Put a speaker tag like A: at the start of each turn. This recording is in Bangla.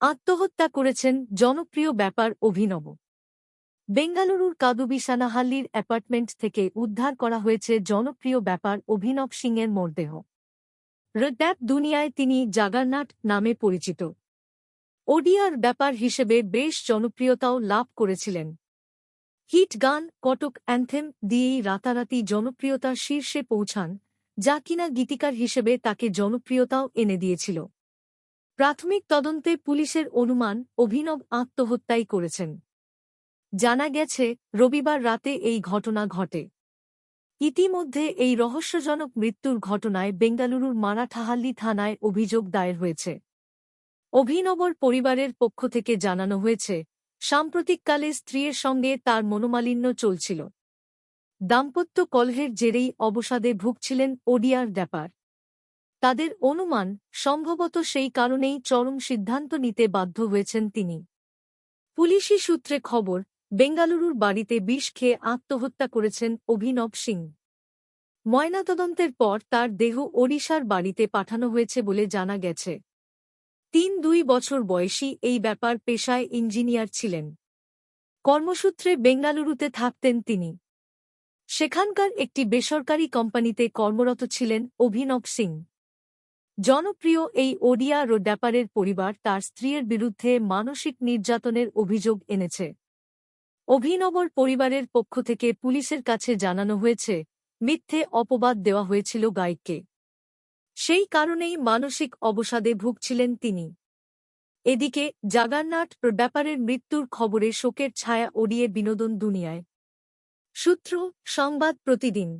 A: আত্মহত্যা করেছেন জনপ্রিয় ব্যাপার অভিনব। বেঙ্গালুরুর কাদুবিসানাহাল্লির অ্যাপার্টমেন্ট থেকে উদ্ধার করা হয়েছে জনপ্রিয় ব্যাপার অভিনব সিংয়ের মরদেহ। রড্যাপ দুনিয়ায় তিনি জাগারনাট নামে পরিচিত। ওডিয়ার ব্যাপার হিসেবে বেশ জনপ্রিয়তাও লাভ করেছিলেন। হিট গান, কটক অ্যান্থেম দিয়েই রাতারাতি জনপ্রিয়তার শীর্ষে পৌঁছান, যা কিনা গীতিকার হিসেবে তাকে জনপ্রিয়তাও এনে দিয়েছিল। প্রাথমিক তদন্তে পুলিশের অনুমান, অভিনব আত্মহত্যাই করেছেন। জানা গেছে, রবিবার রাতে এই ঘটনা ঘটে। ইতিমধ্যে এই রহস্যজনক মৃত্যুর ঘটনায় বেঙ্গালুরুর মারাঠাহাল্লি থানায় অভিযোগ দায়ের হয়েছে। অভিনবর পরিবারের পক্ষ থেকে জানানো হয়েছে, সাম্প্রতিককালে স্ত্রীর সঙ্গে তার মনোমালিন্য চলছিল। দাম্পত্য কলহের জেরেই অবসাদে ভুগছিলেন ওডিয়ার ব্যাপার। তাদের অনুমান সম্ভবত সেই কারণেই চরম সিদ্ধান্ত নিতে বাধ্য হয়েছেন তিনি। পুলিশি সূত্রে খবর, বেঙ্গালুরুর বাড়িতে বিষ খেয়ে আত্মহত্যা করেছেন অভিনব সিং। ময়নাতদন্তের পর তার দেহ ওড়িশার বাড়িতে পাঠানো হয়েছে বলে জানা গেছে। তিন দুই বছর বয়সী এই ব্যাপার পেশায় ইঞ্জিনিয়ার ছিলেন। কর্মসূত্রে বেঙ্গালুরুতে থাকতেন তিনি। সেখানকার একটি বেসরকারি কোম্পানিতে কর্মরত ছিলেন অভিনব সিং। জনপ্রিয় এই ওডিয়া রো ড্যাপারের পরিবার তার স্ত্রীর বিরুদ্ধে মানসিক নির্যাতনের অভিযোগ এনেছে। অভিনবর পরিবারের পক্ষ থেকে পুলিশের কাছে জানানো হয়েছে, মিথ্যে অপবাদ দেওয়া হয়েছিল গায়ককে সেই কারণেই মানসিক অবসাদে ভুগছিলেন তিনি। এদিকে জাগারনাট ব্যাপারের মৃত্যুর খবরে শোকের ছায়া ওড়িয়ে বিনোদন দুনিয়ায়। সূত্র, সংবাদ প্রতিদিন।